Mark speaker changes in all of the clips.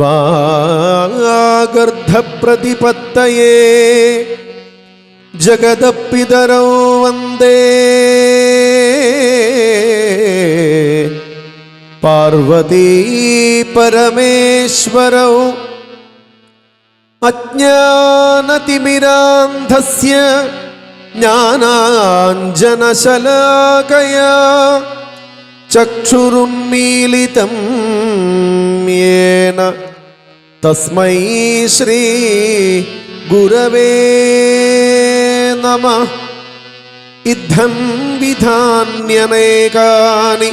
Speaker 1: वागर्धप्रतिपत्तये जगदपितरौ वन्दे पार्वती परमेश्वरौ अज्ञानतिमिरान्धस्य ज्ञानाञ्जनशलाकया चक्षुरुन्मीलितं येन തസ്മൈ ശ്രീ ഗുരവേ നമ. ഇദ്ധം വിധാന്യമേകാനി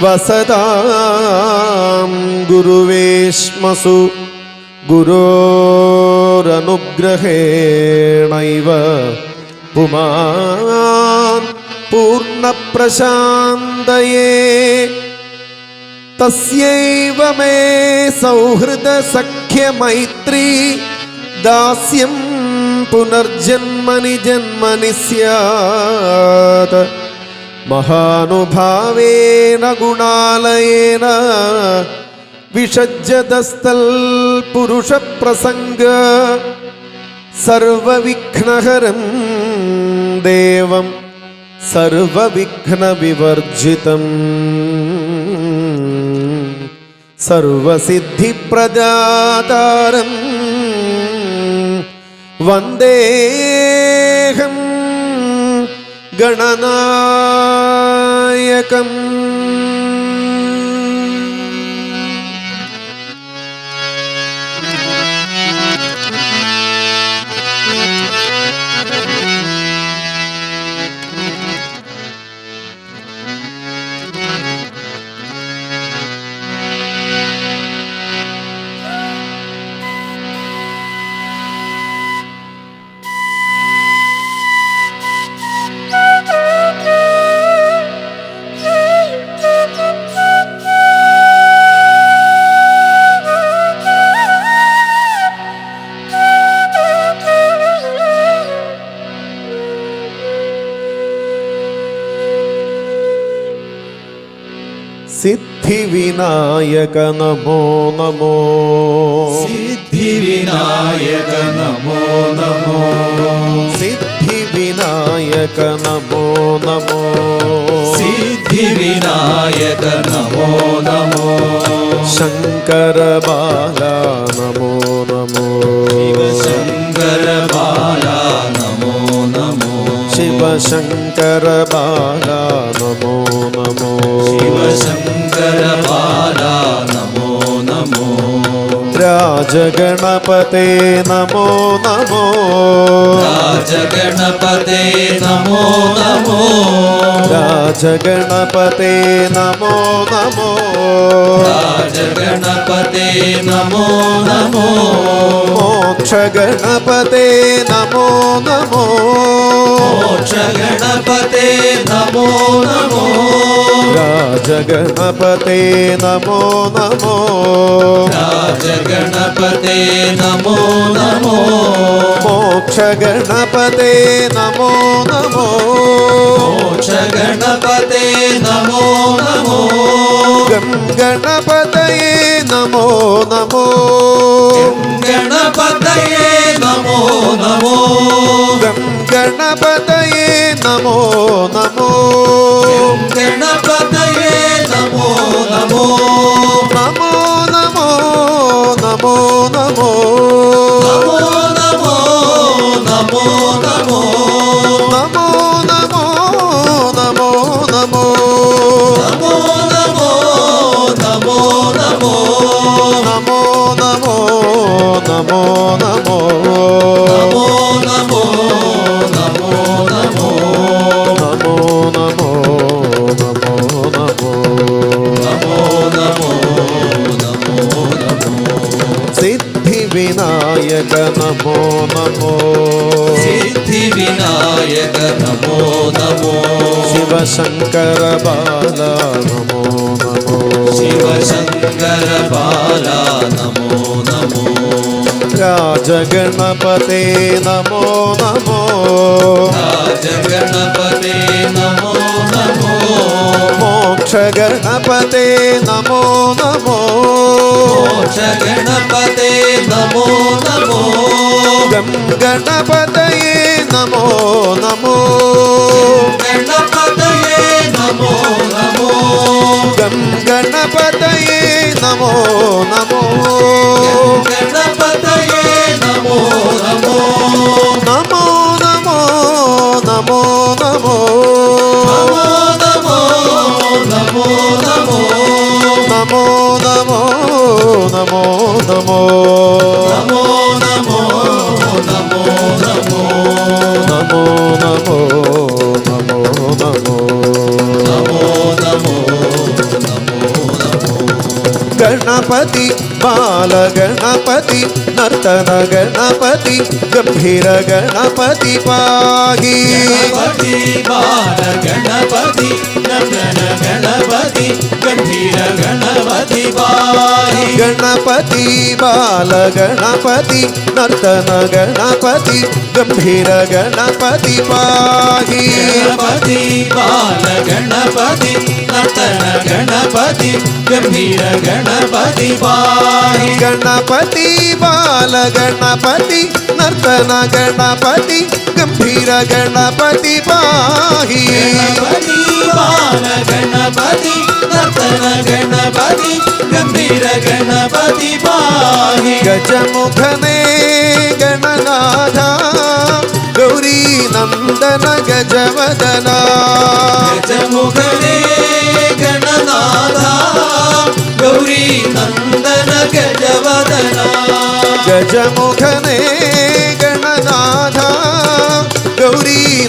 Speaker 1: വസതാം ഗുരുവേശ്മസു ഗുരോരനുഗ്രഹേണൈവ. പുമാൻ പൂർണപ്രശാന്തയേ തസ്യൈവ മേ സൗഹൃദസഖ്യമൈത്രീ ദാസ്യം പുനർജന്മനി ജന്മനി സ്യാത്. മഹാനുഭാവേന ഗുണാലയേന വിഷജ്ജതസ്ഥൽ പുരുഷപ്രസംഗ സർവവിഘ്നഹരം ദേവം സർവവിഘ്നവിവർജിതം. സർവസിദ്ധിപ്രദാതാരം വന്ദേഹം ഗണനായകം వినాయక నమో నమో.
Speaker 2: సిద్ధి వినాయక నమో నమో.
Speaker 1: సిద్ధి వినాయక నమో నమో.
Speaker 2: సిద్ధి వినాయక నమో నమో.
Speaker 1: శంకర బాల నమో शिवशङ्कर बाला नमो नमो
Speaker 2: शिवशङ्कर बाला नमो नमो।
Speaker 1: राजगणपते नमो नमो।
Speaker 2: राजगणपते नमो नमो।
Speaker 1: राजगणपते नमो नमो।
Speaker 2: राजगणपते नमो नमो।
Speaker 1: मोक्षगणपते नमो नमो।
Speaker 2: మోక్ష గణపతే నమో నమో
Speaker 1: రాజగణపతే నమో నమో
Speaker 2: రాజగణపతే
Speaker 1: మోక్ష గణపతే నమో నమో
Speaker 2: మోక్ష గణపతే నమో నమో
Speaker 1: கம் கணபதயே நமோ நமோ
Speaker 2: கணபதயே நமோ நமோ
Speaker 1: கம் கணபதயே நமோ நமோ
Speaker 2: नमो नमो
Speaker 1: शिवशङ्कर बाला नमो नमो
Speaker 2: शिवशङ्कर बाला नमो नमो
Speaker 1: राजगणपते नमो नमो
Speaker 2: राजगणपते नमो नमो
Speaker 1: मोक्षगणपते नमो नमो
Speaker 2: मोक्षगणपते नमो नमो
Speaker 1: गं गणपतये नमो नमो
Speaker 2: गणपतये नमो नमो
Speaker 1: गं गणपतये नमो नमो
Speaker 2: गणपतये
Speaker 1: നമോ നമോ
Speaker 2: നമോ
Speaker 1: ഗണപതി ബാലഗണപതി നർത്തന ഗണപതി ഗംഭീര ഗണപതി പാഹി
Speaker 2: ഗണപതി നർത്തന ഗണപതി ഗംഭീര ഗണപതി പാഹി
Speaker 1: गणपति बालगणपति नर्तन गणपति गम्भीर गणपति पाहि
Speaker 2: गणपति बालगणपति नर्तन गणपति गम्भीर गणपति पाहि
Speaker 1: गणपति बालगणपति नर्तन गणपति गम्भीर गणपति पाहि गणपति
Speaker 2: बालगणपति नर्तन गणपति गंभीर गणपति पाहि
Speaker 1: गजमुख में गणनाथा गौरी नन्दन गजवदना।
Speaker 2: गजमुख में गणनाथा गौरी नन्दन गजवदना।
Speaker 1: गजमुख में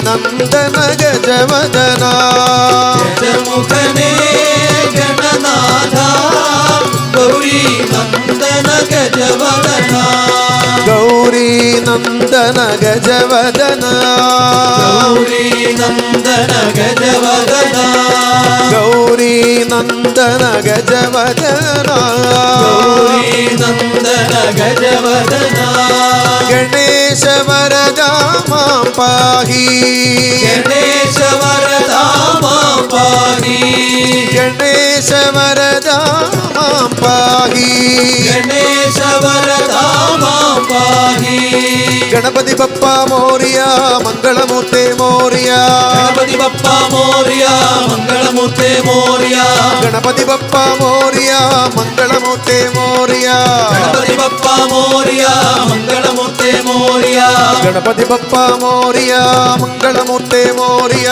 Speaker 1: நந்தன கஜவதனா
Speaker 2: ஜமுகனே கணநாதா கௌரி நந்தன கஜவதனா
Speaker 1: ನಂದನ ಗಜವದನ ಗೌರಿ
Speaker 2: ನಂದನ ಗಜವದನ
Speaker 1: ಗೌರಿ ನಂದನ ಗಜವದನ ಗೌರಿ
Speaker 2: ನಂದನ ಗಜವದನ
Speaker 1: ಗಣೇಶ ವರದ ಮಾಂ ಪಾಹಿ
Speaker 2: ಗಣೇಶ
Speaker 1: ಗಣಪತಿ ಬಪ್ಪ ಮೋರಿಯ ಮಂಗಳಮೂರ್ತಿ ಮೋರಿಯ ಗಣಪತಿ
Speaker 2: ಬಪ್ಪ ಮೋರ್ಯ ಮಂಗಳಮೂರ್ತಿ ಮೋರ್ಯ
Speaker 1: ಗಣಪತಿ ಬಪ್ಪ ಮೋರಿಯ ಮಂಗಳಮೂರ್ತಿ ಮೋರಿಯ ಗಣಪತಿ
Speaker 2: ಬಪ್ಪ ಮೋರ್ಯ ಮಂಗಳಮೂರ್ತಿ ಮೋರ್ಯ
Speaker 1: ಗಣಪತಿ ಬಪ್ಪ ಮೋರಿಯ ಮಂಗಳಮೂರ್ತಿ ಮೋರಿಯ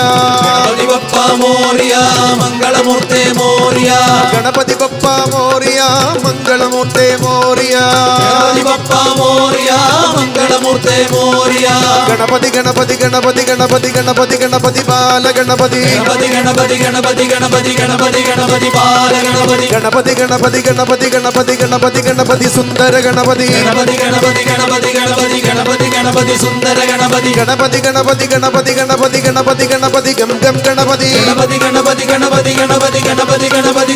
Speaker 1: ಗಣಪತಿ
Speaker 2: ಬಪ್ಪ ಮೋರ್ಯ ಮಂಗಳಮೂರ್ತಿ ಮೋರ್ಯ
Speaker 1: ಗಣಪತಿ ಬಪ್ಪ ಮೋರಿಯ ಮಂಗಳಮೂರ್ತಿ ಮೋರಿಯ ಗಣಪತಿ
Speaker 2: ಬಪ್ಪ ಮೋರ್ಯ ಮಂಗಳಮೂರ್ತಿ
Speaker 1: ഗണപതി ഗണപതി ഗണപതി ഗണപതി ഗണപതി ഗണപതി ബാല ഗണപതി
Speaker 2: ഗണപതി ഗണപതി ഗണപതി ഗണപതി ഗണപതി ഗണപതി ബാല ഗണപതി
Speaker 1: ഗണപതി ഗണപതി ഗണപതി ഗണപതി ഗണപതി ഗണപതി സുന്ദര ഗണപതി
Speaker 2: ഗണപതി ഗണപതി ഗണപതി ഗണപതി ഗണപതി ഗണപതി സുന്ദര ഗണപതി
Speaker 1: ഗണപതി ഗണപതി ഗണപതി ഗണപതി ഗണപതി ഗണപതി ഗം ഗം ഗണപതി
Speaker 2: ഗണപതി ഗണപതി ഗണപതി ഗണപതി ഗണപതി ഗണപതി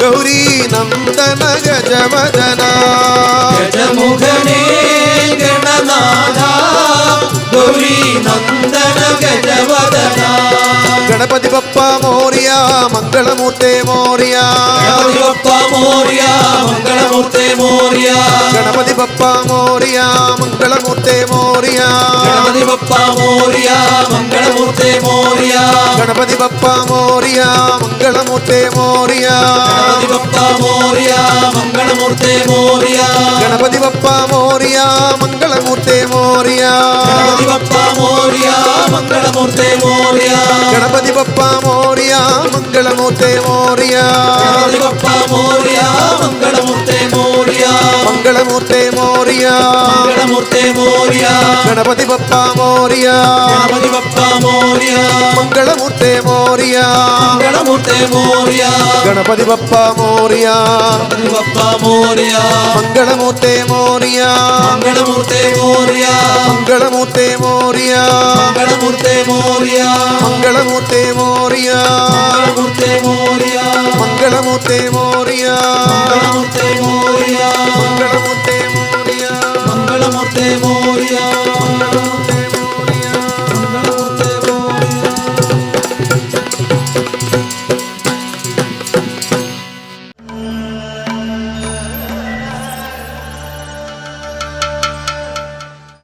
Speaker 1: ಗೌರಿ ನಂದನ ಗಜವದನ
Speaker 2: ಗಜಮುಖನೇ ಗಣನಾಥ ಗೌರಿ ನಂದನ ಗಜವದನ
Speaker 1: ಗಣಪತಿ ಬಪ್ಪ ಮೋರಿಯ ಮಂಗಳಮೂರ್ತಿ ಮೋರಿಯ ಗಣಪತಿ
Speaker 2: ಬಪ್ಪ ಮೋರ್ಯ ಮಂಗಳಮೂರ್ತಿ ಮೋರ್ಯ
Speaker 1: ಗಣಪತಿ ಬಪ್ಪ ಮೋರಿಯ ಮಂಗಳಮೂರ್ತಿ ಮೋರಿಯ ಗಣಪತಿ
Speaker 2: ಬಪ್ಪ ಮೋರ್ಯ ಮಂಗಳಮೂರ್ತಿ ಮೋರ್ಯ
Speaker 1: ಗಣಪತಿ ಬಪ್ಪ ಮೋರಿಯ ಮಂಗಳಮೂರ್ತಿ ಮೋರಿಯ ಗಣಪತಿ
Speaker 2: ಬಪ್ಪ ಮೋರ್ಯ ಮಂಗಳಮೂರ್ತಿ ಮೋರ್ಯ ಗಣಪತಿ
Speaker 1: ಬಪ್ಪ ಮೋರಿಯ மோரியா மங்களமூர்த்தே மோரியா. கணபதி
Speaker 2: பப்பா மோரியா மங்களமூர்த்தே மோரியா.
Speaker 1: கணபதி பப்பா மோரியா மங்களமூர்த்தே மோரியா. கணபதி
Speaker 2: பப்பா மோரியா மங்களமூர்த்தே மோரியா.
Speaker 1: மங்களமூர்த்தே மோரியா.
Speaker 2: மங்களமூர்த்தே மோரியா.
Speaker 1: கணபதி பப்பா மோரியா. கணபதி
Speaker 2: பப்பா மோரியா.
Speaker 1: மங்களமூர்த்தே மோரியா.
Speaker 2: மங்களமூர்த்தே மோரியா.
Speaker 1: கணபதி பப்பா மோரியா.
Speaker 2: கணபதி பப்பா மோரியா.
Speaker 1: மங்களமூர்த்தே மோரியா.
Speaker 2: மங்களமூர்த்தே மோரியா.
Speaker 1: மங்களமூர்த்தே மோரியா.
Speaker 2: மங்களமூர்த்தே மோரியா.
Speaker 1: மங்களமூர்த்தே மோரியா.
Speaker 2: மங்களமூர்த்தே மோரியா.
Speaker 1: மங்களமூர்த்தே மோரியா.